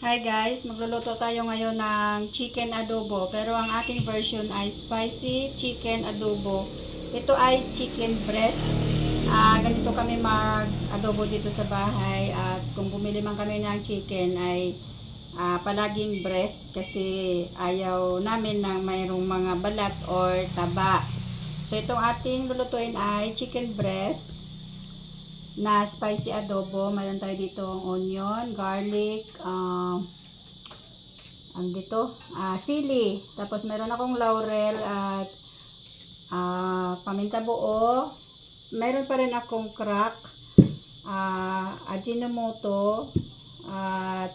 Hi guys, magluluto tayo ngayon ng chicken adobo pero ang aking version ay spicy chicken adobo. Ito ay chicken breast. Ah, ganito kami mag-adobo dito sa bahay at kung bumili man kami ng chicken ay ah, palaging breast kasi ayaw namin ng mayroong mga balat or taba. So itong ating lulutuin ay chicken breast na spicy adobo. Mayroon tayo dito onion, garlic, ah, ang dito, ah, sili. Tapos meron akong laurel at ah, paminta buo. Meron pa rin akong crack, ah, ajinomoto, at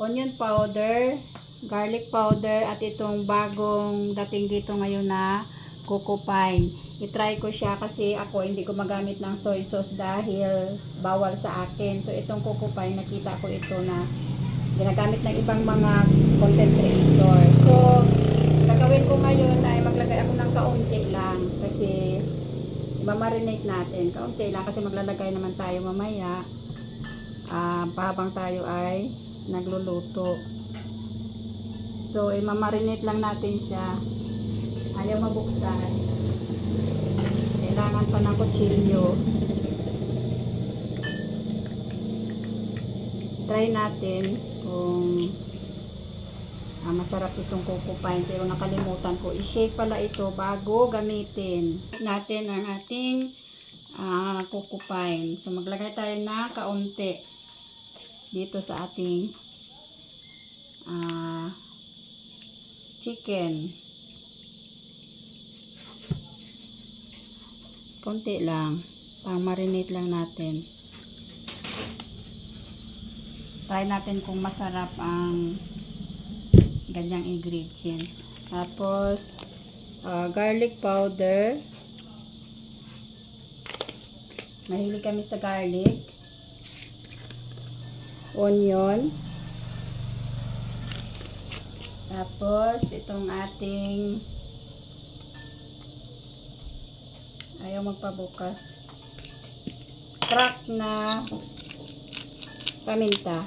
onion powder, garlic powder, at itong bagong dating dito ngayon na coco pine. I-try ko siya kasi ako hindi ko magamit ng soy sauce dahil bawal sa akin. So itong coco pine, nakita ko ito na ginagamit ng ibang mga content creator. So, gagawin ko ngayon ay maglagay ako ng kaunti lang kasi mamarinate natin. Kaunti lang kasi maglalagay naman tayo mamaya ah habang tayo ay nagluluto. So, i-marinate lang natin siya. Ayaw mabuksan. Kailangan pa ng kutsilyo. Try natin kung ah, masarap itong coco pine pero nakalimutan ko. I-shake pala ito bago gamitin natin ang ating ah, coco pine. So maglagay tayo na kaunti dito sa ating ah, chicken konti lang pang marinate lang natin try natin kung masarap ang ganyang ingredients. Tapos, ah, garlic powder. Mahilig kami sa garlic. Onion. Tapos, itong ating ayaw magpabukas. Crack na paminta.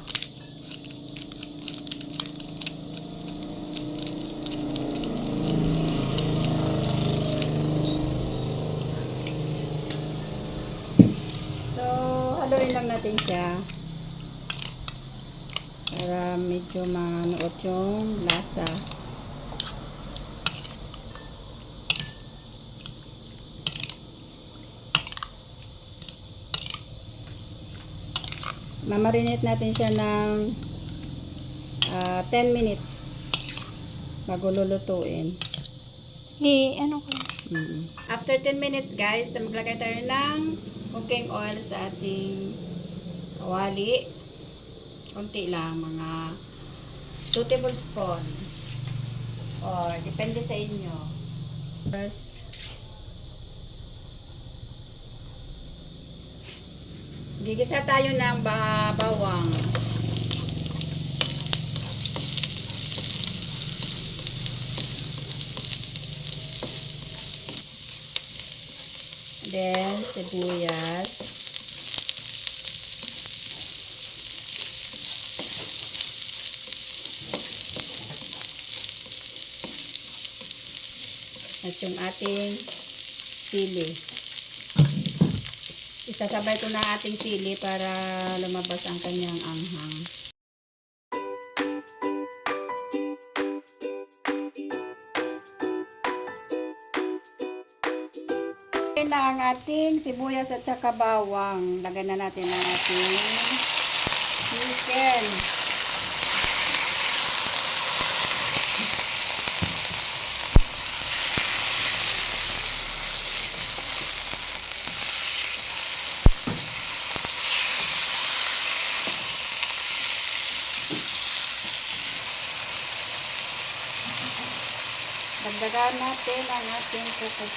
So, haluin lang natin siya. Para medyo manuot yung lasa. Mamarinate natin siya ng ah, 10 minutes bago lulutuin. Eh, ano ko? Mm. After 10 minutes guys, so maglagay tayo ng cooking oil sa ating kawali. Konti lang, mga 2 tablespoon. Or, depende sa inyo. Tapos, gigisa tayo ng ba- bawang. Then, sibuyas. At yung ating sili. Isasabay ko na ating sili para lumabas ang kanyang anghang. Na ang ating sibuyas at saka bawang. Lagyan na natin ang ating chicken. Dagdagan natin ang ating coco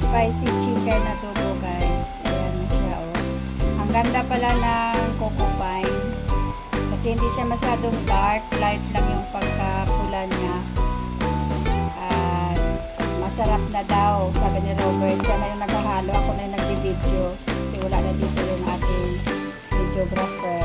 spicy chicken adobo guys. Ayan siya oh. Ang ganda pala ng coco pine. Kasi hindi siya masyadong dark, light lang yung pagkapula niya. At masarap na daw, sabi ni Robert. Siya na yung naghahalo, ako na yung nag-video. Kasi wala na dito yung ating videographer.